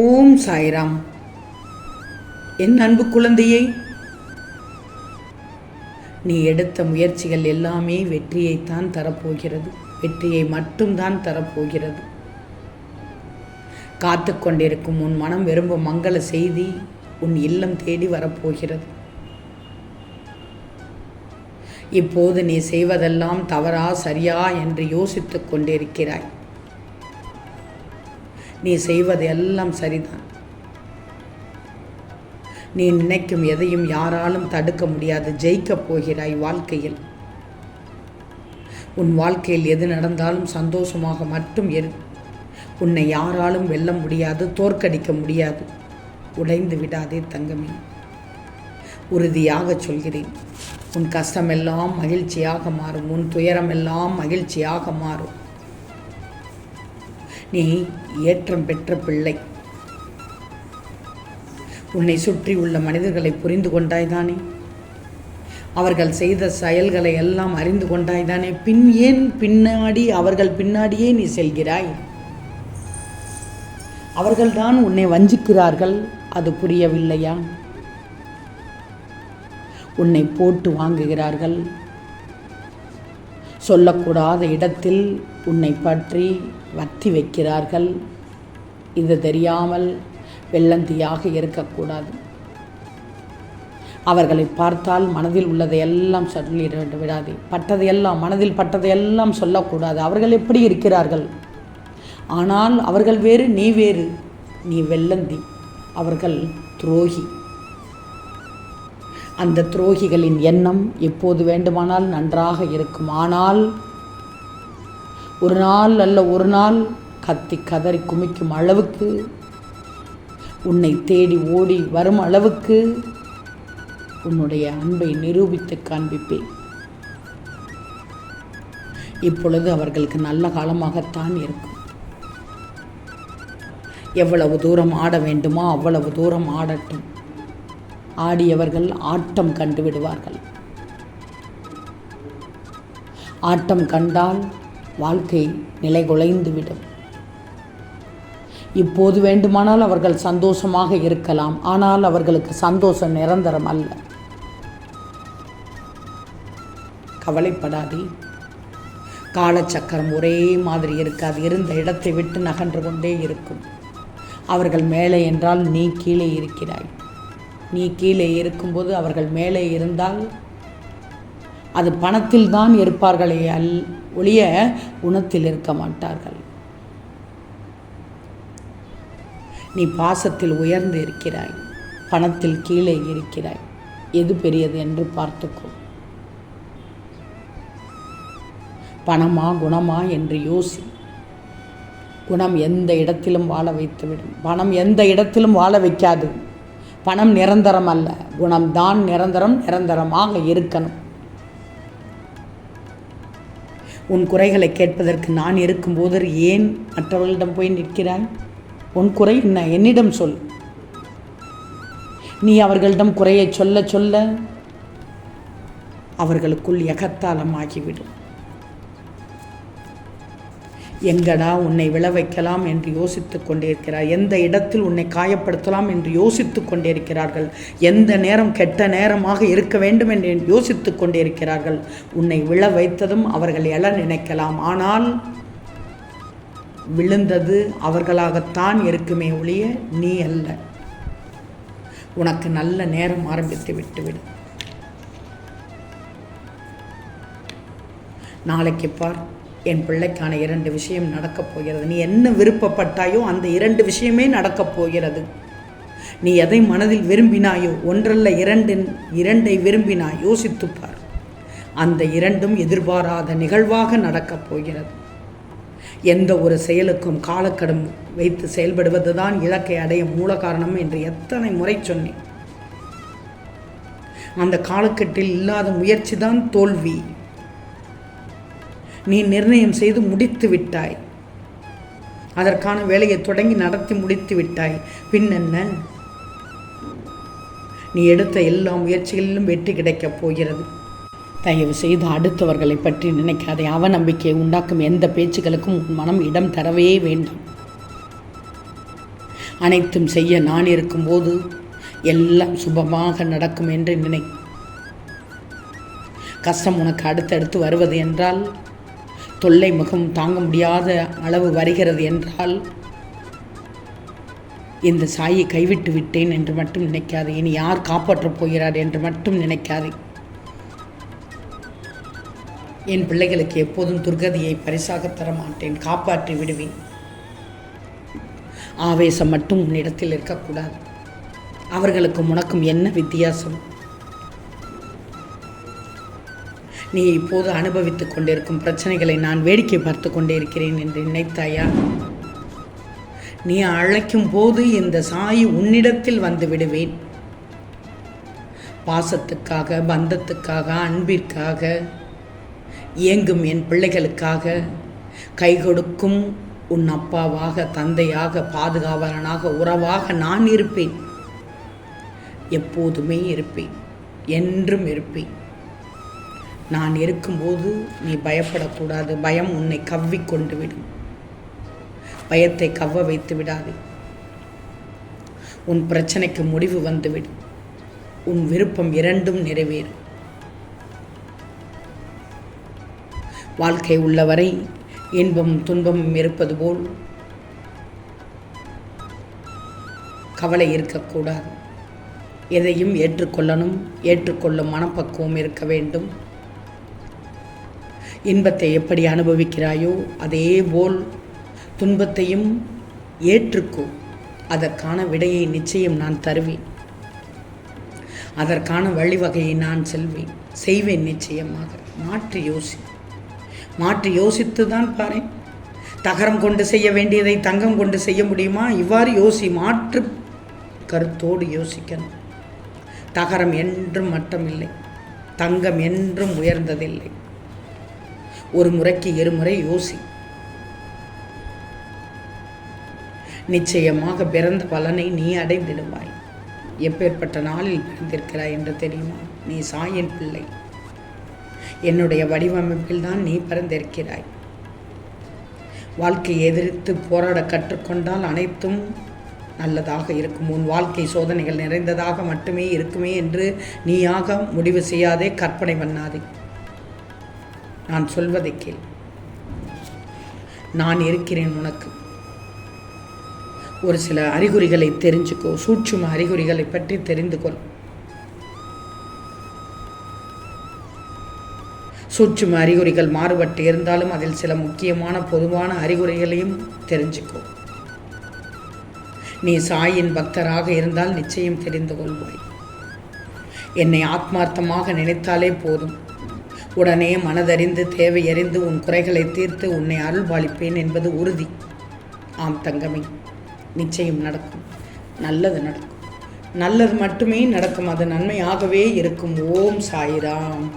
ஓம் சாய்ராம். என் அன்பு குழந்தையே நீ எடுத்த முயற்சிகள் எல்லாமே வெற்றியைத்தான் தரப்போகிறது. வெற்றியை மட்டும்தான் தரப்போகிறது. காத்து கொண்டிருக்கும் உன் மனம் விரும்பும் மங்கள செய்தி உன் இல்லம் தேடி வரப்போகிறது. இப்போது நீ செய்வதெல்லாம் தவறா சரியா என்று யோசித்துக் கொண்டிருக்கிறாய். நீ செய்வது எல்லாம் சரிதான். நீ நினைக்கும் எதையும் யாராலும் தடுக்க முடியாது. ஜெயிக்கப் போகிறாய் வாழ்க்கையில். உன் வாழ்க்கையில் எது நடந்தாலும் சந்தோஷமாக மட்டும் இரு. உன்னை யாராலும் வெல்ல முடியாது தோற்கடிக்க முடியாது. உடைந்து விடாதே தங்கமே. உறுதியாக சொல்கிறேன். உன் கஷ்டமெல்லாம் மகிழ்ச்சியாக மாறும். உன் துயரமெல்லாம் மகிழ்ச்சியாக மாறும். நீ ஏற்றம் பெற்ற பிள்ளை. உன்னை சுற்றி உள்ள மனிதர்களை புரிந்து கொண்டாய்தானே அவர்கள் செய்த செயல்களை எல்லாம் அறிந்து கொண்டாய்தானே பின் ஏன் பின்னாடி அவர்கள் பின்னாடியே நீ செல்கிறாய்? அவர்கள்தான் உன்னை வஞ்சிக்கிறார்கள் அது புரியவில்லையா? உன்னை போட்டு வாங்குகிறார்கள் சொல்லக்கூடாத இடத்தில் உன்னை பற்றி வத்தி வைக்கிறார்கள். இது தெரியாமல் வெள்ளந்தியாக இருக்கக்கூடாது. அவர்களை பார்த்தால் மனதில் உள்ளதை எல்லாம் சொல்லிட விடாதே. பட்டதையெல்லாம் மனதில் பட்டதையெல்லாம் சொல்லக்கூடாது. அவர்கள் எப்படி இருக்கிறார்கள்? ஆனால் அவர்கள் வேறு நீ வேறு. நீ வெள்ளந்தி. அவர்கள் துரோகி. அந்த துரோகிகளின் எண்ணம் எப்போது வேண்டுமானால் நன்றாக இருக்கும். ஆனால் ஒரு நாள் அல்ல ஒரு நாள் கத்தி கதறி குமிக்கும் அளவுக்கு உன்னை தேடி ஓடி வரும் அளவுக்கு உன்னுடைய அன்பை நிரூபித்து காண்பிப்பேன். இப்பொழுது அவர்களுக்கு நல்ல காலமாகத்தான் இருக்கும். எவ்வளவு தூரம் ஆட வேண்டுமோ அவ்வளவு தூரம் ஆடட்டும். ஆடியவர்கள் ஆட்டம் கண்டு விடுவார்கள். ஆட்டம் கண்டால் வாழ்க்கை நிலைகுலைந்துவிடும். இப்போது வேண்டுமானால் அவர்கள் சந்தோஷமாக இருக்கலாம். ஆனால் அவர்களுக்கு சந்தோஷம் நிரந்தரம் அல்ல. கவலைப்படாதே. காலச்சக்கரம் ஒரே மாதிரி இருக்காது இருந்த இடத்தை விட்டு நகன்று கொண்டே இருக்கும். அவர்கள் மேலே என்றால் நீ கீழே இருக்கிறாய். நீ கீழே இருக்கும்போது அவர்கள் மேலே இருந்தால் அது பணத்தில் தான் இருப்பார்களே அல் ஒழிய குணத்தில் இருக்க மாட்டார்கள். நீ பாசத்தில் உயர்ந்து இருக்கிறாய் பணத்தில் கீழே இருக்கிறாய். எது பெரியது என்று பார்த்துக்கோ. பணமா குணமா என்று யோசி. குணம் எந்த இடத்திலும் வாழ வைத்துவிடும். பணம் எந்த இடத்திலும் வாழ வைக்காது. பணம் நிரந்தரம் அல்ல குணம்தான் நிரந்தரம் நிரந்தரமாக இருக்கணும். உன் குறைகளை கேட்பதற்கு நான் இருக்கும்போது ஏன் மற்றவர்களிடம் போய் நிற்கிறாய்? உன் குறை என்ன? என்னிடம் சொல். நீ அவர்களிடம் குறையை சொல்ல சொல்ல அவர்களுக்குள் எகத்தாளம் ஆகிவிடும் எங்கடா உன்னை விழ வைக்கலாம் என்று யோசித்துக் கொண்டிருக்கிறார். எந்த இடத்தில் உன்னை காயப்படுத்தலாம் என்று யோசித்துக் கொண்டிருக்கிறார்கள். எந்த நேரம் கெட்ட நேரமாக இருக்க வேண்டும் என்று யோசித்துக் கொண்டிருக்கிறார்கள். உன்னை விழ வைத்ததும் அவர்கள் எழ நினைக்கலாம். ஆனால் விழுந்தது அவர்களாகத்தான் இருக்குமே ஒழிய நீ அல்ல. உனக்கு நல்ல நேரம் ஆரம்பித்து விட்டுவிடும் நாளைக்கு பார். என் பிள்ளைக்கான இரண்டு விஷயம் நடக்கப் போகிறது. நீ என்ன விருப்பப்பட்டாயோ அந்த இரண்டு விஷயமே நடக்கப் போகிறது. நீ எதை மனதில் விரும்பினாயோ ஒன்றல்ல இரண்டின் இரண்டை விரும்பினாய் யோசித்துப்பார் அந்த இரண்டும் எதிர்பாராத நிகழ்வாக நடக்கப் போகிறது. எந்த ஒரு செயலுக்கும் காலக்கடம் வைத்து செயல்படுவதுதான் இலக்கை அடைய மூல காரணம் என்று எத்தனை முறை சொன்னேன். அந்த காலக்கட்டில் இல்லாத முயற்சி தான் தோல்வி. நீ நிர்ணயம் செய்து முடித்து விட்டாய். அதற்கான வேலையை தொடங்கி நடத்தி முடித்து விட்டாய். பின் என்ன? நீ எடுத்த எல்லா முயற்சிகளிலும் வெற்றி கிடைக்கப் போகிறது. தயவு செய்து அடுத்தவர்களை பற்றி நினைக்காதே. அவநம்பிக்கையை உண்டாக்கும் எந்த பேச்சுகளுக்கும் உன் மனம் இடம் தரவே வேண்டும். அனைத்தும் செய்ய நான் இருக்கும்போது எல்லாம் சுபமாக நடக்கும் என்று நினை. கஷ்டம் உனக்கு அடுத்தடுத்து வருவது என்றால் தொல்லை முகம் தாங்க முடியாத அளவு வருகிறது என்றால் இந்த சாயை கைவிட்டு விட்டேன் என்று மட்டும் நினைக்காது. இனி யார் காப்பாற்றப் போகிறார் என்று மட்டும் நினைக்காது. என் பிள்ளைகளுக்கு எப்போதும் துர்கதியை பரிசாக தர மாட்டேன் காப்பாற்றி விடுவேன். ஆவேசம் மட்டும் உன்னிடத்தில் இருக்கக்கூடாது. அவர்களுக்கும் உனக்கும் என்ன வித்தியாசம்? நீ இப்போது அனுபவித்துக் கொண்டிருக்கும் பிரச்சனைகளை நான் வேடிக்கை பார்த்து கொண்டே இருக்கிறேன் என்று நினைத்தாயா? நீ அழைக்கும் போது இந்த சாய் உன்னிடத்தில் வந்து விடுவேன். பாசத்துக்காக பந்தத்துக்காக அன்பிற்காக இயங்கும் என் பிள்ளைகளுக்காக கை கொடுக்கும் உன் அப்பாவாக தந்தையாக பாதுகாவலனாக உறவாக நான் இருப்பேன். எப்போதுமே இருப்பேன். என்றும் இருப்பேன். நான் இருக்கும்போது நீ பயப்படக்கூடாது. பயம் உன்னை கவ்விக்கொண்டு விடும் பயத்தை கவ்வ வைத்து விடாதே. உன் பிரச்சனைக்கு முடிவு வந்துவிடும் உன் விருப்பம் இரண்டும் நிறைவேறும் வாழ்க்கை உள்ளவரை இன்பம் துன்பமும் இருப்பது போல் கவலை இருக்கக்கூடாது. எதையும் ஏற்றுக்கொள்ளணும் ஏற்றுக்கொள்ளும் மனப்பக்குவம் இருக்க வேண்டும். இன்பத்தை எப்படி அனுபவிக்கிறாயோ அதே போல் துன்பத்தையும் ஏற்றுக்கோ. அதற்கான விடையை நிச்சயம் நான் தருவேன். அதற்கான வழிவகையை நான் செல்வேன். செய்வேன் நிச்சயமாக. மாற்றி யோசி. மாற்றி யோசித்து தான் பாரு தகரம் கொண்டு செய்ய வேண்டியதை தங்கம் கொண்டு செய்ய முடியுமா? இவ்வாறு யோசி மாற்று கருத்தோடு யோசிக்கணும். தகரம் என்றும் மட்டமில்லை. தங்கம் என்றும் உயர்ந்ததில்லை. ஒரு முறைக்கு இருமுறை யோசி. நிச்சயமாக பிறந்த பலனை நீ அடைந்திடுவாய். எப்பேற்பட்ட நாளில் பிறந்திருக்கிறாய் என்று தெரியுமா? நீ சாயின் பிள்ளை. என்னுடைய வடிவமைப்பில் தான் நீ பிறந்திருக்கிறாய். வாழ்க்கையை எதிர்த்து போராட கற்றுக்கொண்டால் அனைத்தும் நல்லதாக இருக்கும். உன் வாழ்க்கை சோதனைகள் நிறைந்ததாக மட்டுமே இருக்குமே என்று நீயாக முடிவு செய்யாதே கற்பனை பண்ணாதே. நான் சொல்வதை கேள். நான் இருக்கிறேன் உனக்கு. ஒரு சில அறிகுறிகளை தெரிஞ்சுக்கோ. சூட்சும அறிகுறிகளை பற்றி தெரிந்து கொள். சூட்சும அறிகுறிகள் மாறுபட்டு இருந்தாலும் அதில் சில முக்கியமான பொதுவான அறிகுறிகளையும் தெரிஞ்சுக்கோ. நீ சாயின் பக்தராக இருந்தால் நிச்சயம் தெரிந்து கொள்வாய். என்னை ஆத்மார்த்தமாக நினைத்தாலே போதும். உடனே மனதறிந்து தேவையறிந்து உன் குறைகளை தீர்த்து உன்னை அருள்பாலிப்பேன் என்பது உறுதி. ஆம் தங்கமே நிச்சயம் நடக்கும். நல்லது நடக்கும். நல்லது மட்டுமே நடக்கும். அது நன்மையாகவே இருக்கும். ஓம் சாயிராம்.